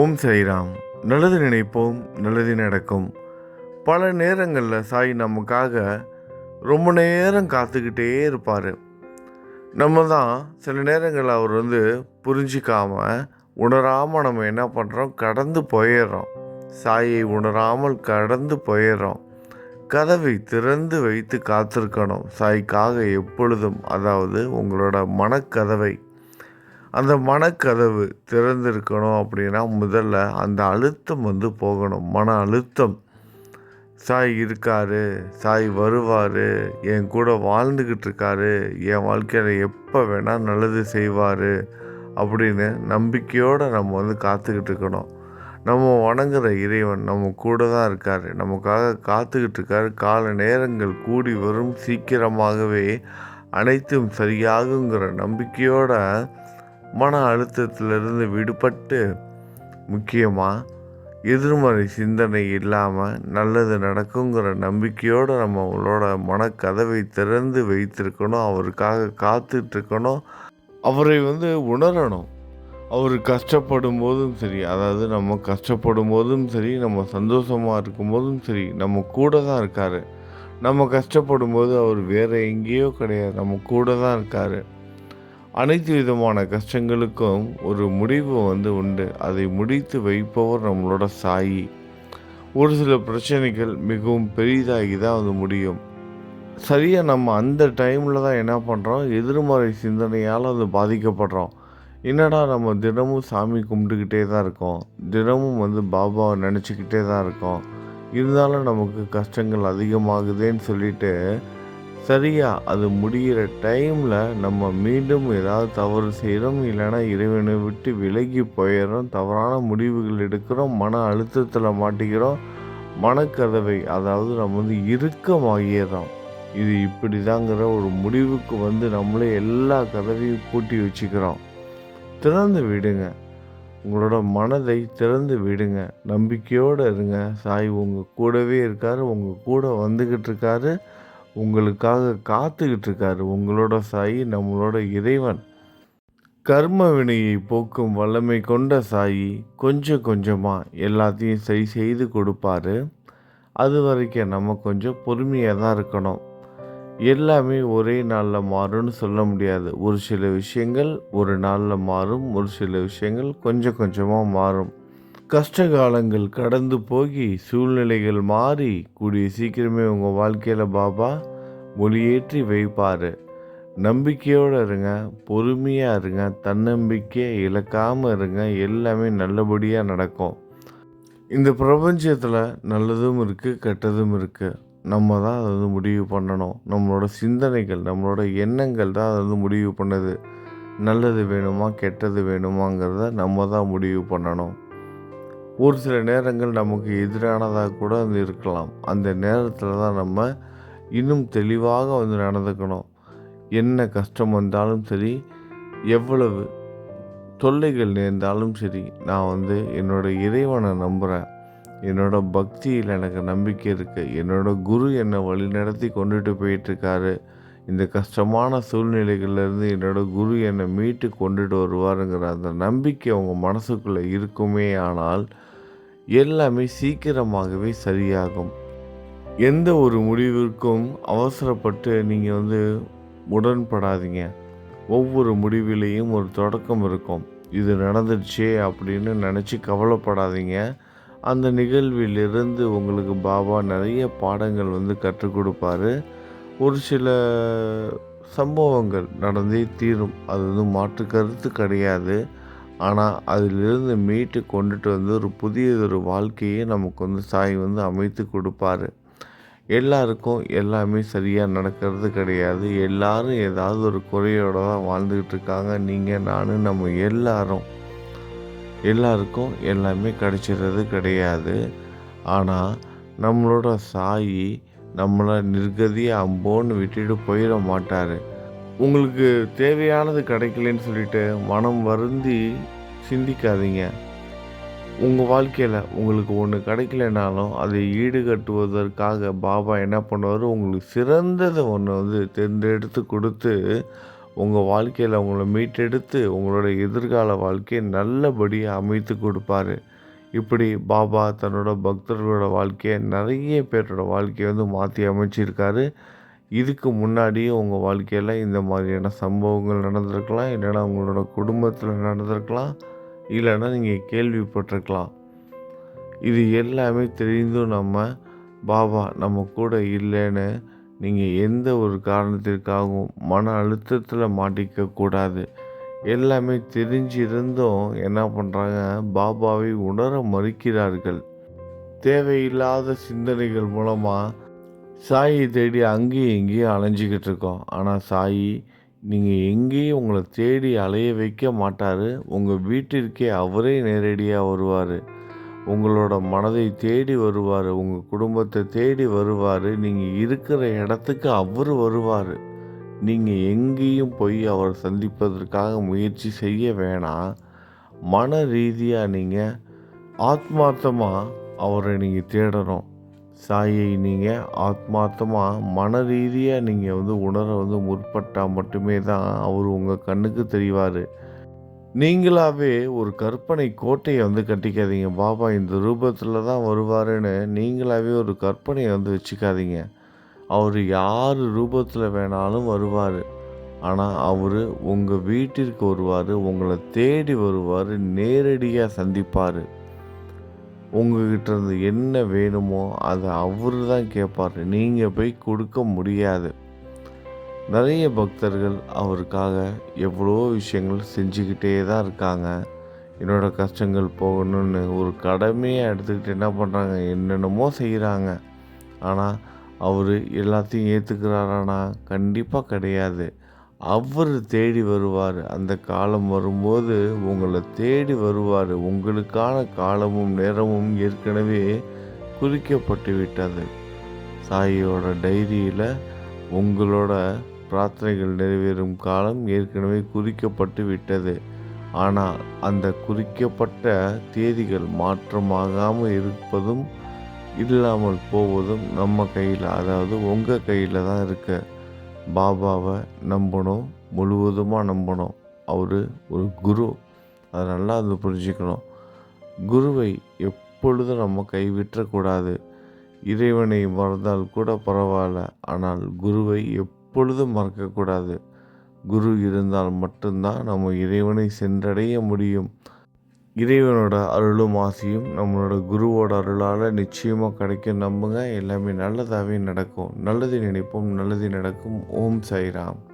ஓம் சைராம் நல்லது நினைப்போம் நல்லது நடக்கும். பல நேரங்களில் சாய் நமக்காக ரொம்ப நேரம் காத்துக்கிட்டே இருப்பார். நம்ம தான் சில நேரங்களில் அவர் வந்து புரிஞ்சிக்காமல் உணராமல் நம்ம என்ன பண்ணுறோம் கடந்து போயிடுறோம். சாயை உணராமல் கடந்து போயிடுறோம். கதவை திறந்து வைத்து காத்திருக்கணும். சாய்க்காக எப்பொழுதும் அதாவது உங்களோட மனக்கதவை அந்த மனக்கதவு திறந்திருக்கணும் அப்படின்னா முதல்ல அந்த அழுத்தம் வந்து போகணும். மன அழுத்தம். சாய் இருக்காரு சாய் வருவார் என் கூட வாழ்ந்துக்கிட்டு இருக்காரு என் வாழ்க்கையில் எப்போ வேணால் நல்லது செய்வார் அப்படின்னு நம்பிக்கையோடு நம்ம வந்து காத்துக்கிட்டு இருக்கணும். நம்ம வணங்குற இறைவன் நம்ம கூட தான் இருக்கார். நமக்காக காத்துக்கிட்டு இருக்காரு. கால நேரங்கள் கூடி வரும் சீக்கிரமாகவே அனைத்தும் சரியாகுங்கிற நம்பிக்கையோட மன அழுத்தத்திலிருந்து விடுபட்டு முக்கியமாக எதிர்மறை சிந்தனை இல்லாமல் நல்லது நடக்குங்கிற நம்பிக்கையோடு நம்மளோட மனக்கதவை திறந்து வைத்திருக்கணும் அவருக்காக காத்துட்ருக்கணும். அவரை வந்து உணரணும். அவர் கஷ்டப்படும் போதும் சரி அதாவது நம்ம கஷ்டப்படும் போதும் சரி நம்ம சந்தோஷமாக இருக்கும்போதும் சரி நம்ம கூட தான் இருக்கார். நம்ம கஷ்டப்படும் போது அவர் வேறு எங்கேயோ கிடையாது நம்ம கூட தான் இருக்கார். அனைத்து விதமான கஷ்டங்களுக்கும் ஒரு முடிவு வந்து உண்டு. அதை முடித்து வைப்பவர் நம்மளோட சாயி. ஒரு சில பிரச்சனைகள் மிகவும் பெரிதாகி தான் அது முடியும். சரியாக நம்ம அந்த டைமில் தான் என்ன பண்ணுறோம் எதிர்மறை சிந்தனையால் அது பாதிக்கப்படுறோம். என்னடா நம்ம தினமும் சாமி கும்பிட்டுக்கிட்டே தான் இருக்கோம். தினமும் வந்து பாபாவை நினச்சிக்கிட்டே தான் இருக்கோம். இருந்தாலும் நமக்கு கஷ்டங்கள் அதிகமாகுதேன்னு சொல்லிட்டு சரியாக அது முடிகிற டைமில் நம்ம மீண்டும் ஏதாவது தவறு செய்கிறோம் இல்லைன்னா இறைவனை விட்டு விலகி போயிடுறோம் தவறான முடிவுகள் எடுக்கிறோம் மன அழுத்தத்தில் மாட்டிக்கிறோம் மனக்கதவை அதாவது நம்ம வந்து இறுக்கமாகிடுறோம் இது இப்படி தாங்கிற ஒரு முடிவுக்கு வந்து நம்மளே எல்லா கதவையும் பூட்டி வச்சுக்கிறோம். திறந்து விடுங்க. உங்களோட மனதை திறந்து விடுங்க. நம்பிக்கையோடு இருங்க. சாய் உங்கள் கூடவே இருக்கார். உங்கள் கூட வந்துக்கிட்டு இருக்காரு. உங்களுக்காக காத்துக்கிட்டு இருக்காரு உங்களோட சாயி நம்மளோட இறைவன். கர்ம வினையை போக்கும் வல்லமை கொண்ட சாயி கொஞ்சம் கொஞ்சமாக எல்லாத்தையும் சரி செய்து கொடுப்பாரு. அது வரைக்கும் நம்ம கொஞ்சம் பொறுமையாக தான் இருக்கணும். எல்லாமே ஒரே நாளில் மாறும்னு சொல்ல முடியாது. ஒரு சில விஷயங்கள் ஒரு நாளில் மாறும் ஒரு சில விஷயங்கள் கொஞ்சம் கொஞ்சமாக மாறும். கஷ்ட காலங்கள் கடந்து போகி சூழ்நிலைகள் மாறி கூடிய சீக்கிரமே உங்கள் வாழ்க்கையில் பாபா மொழியேற்றி வைப்பார். நம்பிக்கையோடு இருங்க பொறுமையாக இருங்க தன்னம்பிக்கையை இழக்காமல் இருங்க எல்லாமே நல்லபடியாக நடக்கும். இந்த பிரபஞ்சத்தில் நல்லதும் இருக்குது கெட்டதும் இருக்குது நம்ம தான் அதை வந்து முடிவு பண்ணணும். நம்மளோட சிந்தனைகள் நம்மளோட எண்ணங்கள் தான் அதை வந்து முடிவு பண்ணுது. நல்லது வேணுமா கெட்டது வேணுமாங்கிறத நம்ம தான் முடிவு பண்ணணும். ஒரு சில நேரங்கள் நமக்கு எதிரானதாக கூட வந்து இருக்கலாம். அந்த நேரத்தில் தான் நம்ம இன்னும் தெளிவாக வந்து நடந்துக்கணும். என்ன கஷ்டம் வந்தாலும் சரி எவ்வளவு தொல்லைகள் நேர்ந்தாலும் சரி நான் வந்து என்னோடய இறைவனை நம்புகிறேன் என்னோட பக்தியில் எனக்கு நம்பிக்கை இருக்குது என்னோட குரு என்னை வழி நடத்தி கொண்டுட்டு போயிட்டுருக்காரு. இந்த கஷ்டமான சூழ்நிலைகள்லேருந்து என்னோட குரு என்னை மீட்டு கொண்டுட்டு வருவாருங்கிற அந்த நம்பிக்கை அவங்க மனசுக்குள்ளே இருக்குமே ஆனால் எல்லாமே சீக்கிரமாகவே சரியாகும். எந்த ஒரு முடிவிற்கும் அவசரப்பட்டு நீங்கள் வந்து உடன்படாதீங்க. ஒவ்வொரு முடிவிலையும் ஒரு தொடக்கம் இருக்கும். இது நடந்துடுச்சே அப்படின்னு நினச்சி கவலைப்படாதீங்க. அந்த நிகழ்விலிருந்து உங்களுக்கு பாபா நிறைய பாடங்கள் வந்து கற்றுக் கொடுப்பாரு. ஒரு சில சம்பவங்கள் நடந்தே தீரும். அது வந்து மாற்று கருத்து கிடையாது. ஆனால் அதிலிருந்து மீட்டு கொண்டுட்டு வந்து ஒரு புதியதொரு வாழ்க்கையை நமக்கு வந்து சாய் வந்து அமைத்து கொடுப்பாரு. எல்லாருக்கும் எல்லாமே சரியாக நடக்கிறது கிடையாது. எல்லாரும் ஏதாவது ஒரு குறையோடு தான் வாழ்ந்துக்கிட்டு இருக்காங்க. நீங்கள் நான் நம்ம எல்லாரும். எல்லாருக்கும் எல்லாமே கிடைச்சிடுறது கிடையாது. ஆனால் நம்மளோட சாயி நம்மளை நிர்கதி அம்போன்னு விட்டுட்டு போயிட மாட்டார். உங்களுக்கு தேவையானது கிடைக்கலன்னு சொல்லிட்டு மனம் வருந்தி சிந்திக்காதீங்க. உங்கள் வாழ்க்கையில் உங்களுக்கு ஒன்று கிடைக்கலனாலும் அதை ஈடுகட்டுவதற்காக பாபா என்ன பண்ணுவார்? உங்களுக்கு சிறந்ததை ஒன்று வந்து தேர்ந்தெடுத்து கொடுத்து உங்கள் வாழ்க்கையில் உங்களை மீட்டெடுத்து உங்களோட எதிர்கால வாழ்க்கையை நல்லபடியாக அமைத்து கொடுப்பாரு. இப்படி பாபா தன்னோட பக்தர்களோட வாழ்க்கையை நிறைய பேரோட வாழ்க்கையை வந்து மாற்றி அமைச்சிருக்காரு. இதுக்கு முன்னாடியும் உங்கள் வாழ்க்கையில் இந்த மாதிரியான சம்பவங்கள் நடந்திருக்கலாம் இல்லைன்னா உங்களோட குடும்பத்தில் நடந்திருக்கலாம் இல்லைன்னா நீங்கள் கேள்விப்பட்டிருக்கலாம். இது எல்லாமே தெரிந்தும் நம்ம பாபா நம்ம கூட இல்லைன்னு நீங்கள் எந்த ஒரு காரணத்திற்காகவும் மன அழுத்தத்தில் மாட்டிக்க கூடாது. எல்லாமே தெரிஞ்சிருந்தும் என்ன பண்ணுறாங்க பாபாவை உணர மறுக்கிறார்கள். தேவையில்லாத சிந்தனைகள் மூலமாக சாயை தேடி அங்கேயும் இங்கேயும் அலைஞ்சிக்கிட்டு இருக்கோம். ஆனால் சாயி நீங்கள் எங்கேயும் உங்களை தேடி அலைய வைக்க மாட்டார். உங்கள் வீட்டிற்கே அவரே நேரடியாக வருவார். உங்களோட மனதை தேடி வருவார். உங்கள் குடும்பத்தை தேடி வருவார். நீங்கள் இருக்கிற இடத்துக்கு அவர் வருவார். நீங்கள் எங்கேயும் போய் அவரை சந்திப்பதற்காக முயற்சி செய்ய வேணாம். மன ரீதியாக நீங்கள் ஆத்மார்த்தமாக அவரை நீங்கள் தேடணும். சாயை நீங்கள் ஆத்மார்த்தமாக மன ரீதியாக நீங்கள் வந்து உணர வந்து முற்பட்டால் மட்டுமே தான் அவர் உங்கள் கண்ணுக்கு தெரிவார். நீங்களாவே ஒரு கற்பனை கோட்டையை வந்து கட்டிக்காதீங்க. பாபா இந்த ரூபத்தில் தான் வருவாருன்னு நீங்களாவே ஒரு கற்பனையை வந்து வச்சுக்காதீங்க. அவர் யார் ரூபத்தில் வேணாலும் வருவார். ஆனால் அவர் உங்கள் வீட்டிற்கு வருவார் உங்களை தேடி வருவார் நேரடியாக சந்திப்பார். உங்ககிட்ட இருந்து என்ன வேணுமோ அதை அவர் தான் கேட்பார். நீங்கள் போய் கொடுக்க முடியாது. நிறைய பக்தர்கள் அவருக்காக எவ்வளோ விஷயங்கள் செஞ்சுக்கிட்டே தான் இருக்காங்க. என்னோடய கஷ்டங்கள் போகணும்னு ஒரு கடமையாக எடுத்துக்கிட்டு என்ன பண்ணுறாங்க என்னென்னமோ செய்கிறாங்க ஆனால் அவர் எல்லாத்தையும் ஏற்றுக்கிறாரானா கண்டிப்பாக கிடையாது. அவர் தேடி வருவார். அந்த காலம் வரும்போது உங்களை தேடி வருவார். உங்களுக்கான காலமும் நேரமும் ஏற்கனவே குறிக்கப்பட்டு விட்டது. சாயியோட டைரியில் உங்களோட பிரார்த்தனைகள் நிறைவேறும் காலம் ஏற்கனவே குறிக்கப்பட்டு விட்டது. ஆனால் அந்த குறிக்கப்பட்ட தேதிகள் மாற்றமாகாமல் இருப்பதும் இல்லாமல் போவதும் நம்ம கையில் அதாவது உங்கள் கையில் தான் இருக்க. பாபாவை நம்பணும் முழுவதுமாக நம்பணும். அவர் ஒரு குரு. அதை நல்லா அது புரிஞ்சுக்கணும். குருவை எப்பொழுதும் நம்ம கைவிற்றக்கூடாது இறைவனை மறந்தால் கூட பரவாயில்ல. ஆனால் குருவை எப்பொழுதும் மறக்கக்கூடாது. குரு இருந்தால் மட்டும்தான் நம்ம இறைவனை சென்றடைய முடியும். இறைவனோட அருளும் ஆசையும் நம்மளோட குருவோட அருளால் நிச்சயமாக கிடைக்கும். நம்புங்க. எல்லாமே நல்லதாகவே நடக்கும். நல்லது நினைப்போம். நல்லது நடக்கும். ஓம் சாய்ராம்.